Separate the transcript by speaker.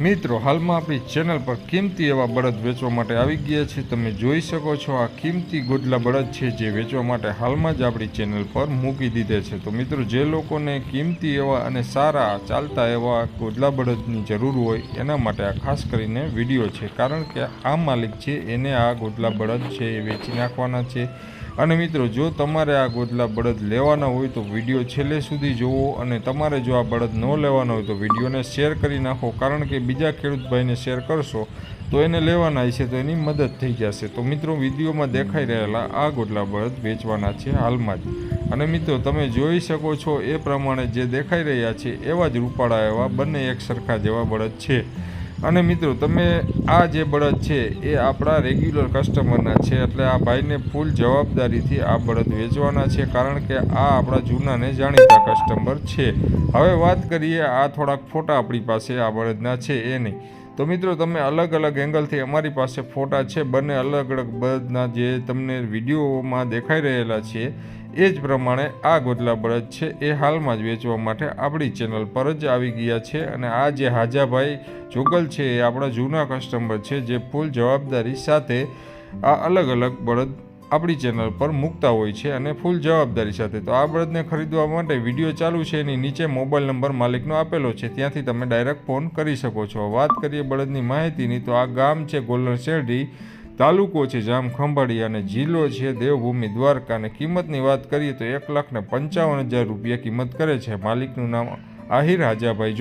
Speaker 1: મિત્રો, હાલમાં આપણી ચેનલ પર કિંમતી એવા બળદ વેચવા માટે આવી ગયા છે. તમે જોઈ શકો છો આ કિંમતી ગોદલા બળદ છે જે વેચવા માટે હાલમાં જ આપણી ચેનલ પર મૂકી દીધે છે. તો મિત્રો, જે લોકોને કિંમતી એવા અને સારા ચાલતા એવા ગોદલા બળદની જરૂર હોય, એના માટે આ ખાસ કરીને વીડિયો છે. કારણ કે આ માલિક છે, એને આ ગોદલા બળદ છે એ વેચી નાખવાના છે. અને મિત્રો, જો તમારે આ ગોદલા બળદ લેવાના હોય તો વીડિયો છેલ્લે સુધી જોવો અને તમારે જો આ બળદ ન લેવાના હોય તો વિડીયોને શેર કરી નાખો, કારણ કે બીજા ખેડૂત ભાઈને શેર કરશો તો એને લેવાના હશે, તો એની મદદ થઈ જશે. તો મિત્રો, વિડીયોમાં દેખાઈ રહેલા આ ગોદલા બળદ વેચવાના છે હાલમાં જ. અને મિત્રો, તમે જોઈ શકો છો એ પ્રમાણે જે દેખાઈ રહ્યા છે એવા જ રૂપાળા એવા, બંને એક સરખા જેવા બળદ છે. અને મિત્રો, તમે આ જે બળદ છે, એ આપણા રેગ્યુલર કસ્ટમરના છે, એટલે આ ભાઈને ફૂલ જવાબદારીથી આ બળદ વેચવાના છે, કારણ કે આ આપણા જૂનાને જાણીતા કસ્ટમર છે. હવે વાત કરીએ, આ થોડાક ફોટા આપણી પાસે આ બળદના છે, એ નહીં. તો મિત્રો, તમે અલગ અલગ એંગલથી અમારી પાસે ફોટા છે. બંને અલગ અલગ બળદના જે તમને વિડીયોમાં દેખાઈ રહેલા છે, એ જ પ્રમાણે આ ગોદલા બળદ છે, એ હાલમાં જ વેચવા માટે આપણી ચેનલ પર જ આવી ગયા છે. અને આ જે હાજાભાઈ જોગલ છે, એ આપણા જૂના કસ્ટમર છે, જે ફૂલ જવાબદારી સાથે આ અલગ અલગ બળદ આપણી ચેનલ પર મૂકતા હોય છે અને ફૂલ જવાબદારી સાથે. તો આ બળદને ખરીદવા માટે વીડિયો ચાલુ છે એની નીચે મોબાઈલ નંબર માલિકનો આપેલો છે. ત્યાંથી તમે ડાયરેક્ટ ફોન કરી શકો છો. વાત કરીએ બળદની માહિતીની. તો આ ગામ છે ગોલર શેરડી, તાલુકો છે જામ ખંભાળી અને જિલ્લો છે દેવભૂમિ દ્વારકા. અને કિંમતની વાત કરીએ તો એક લાખ પંચાવન હજાર રૂપિયા કિંમત કરે છે. માલિકનું નામ આહિર હાજાભાઈ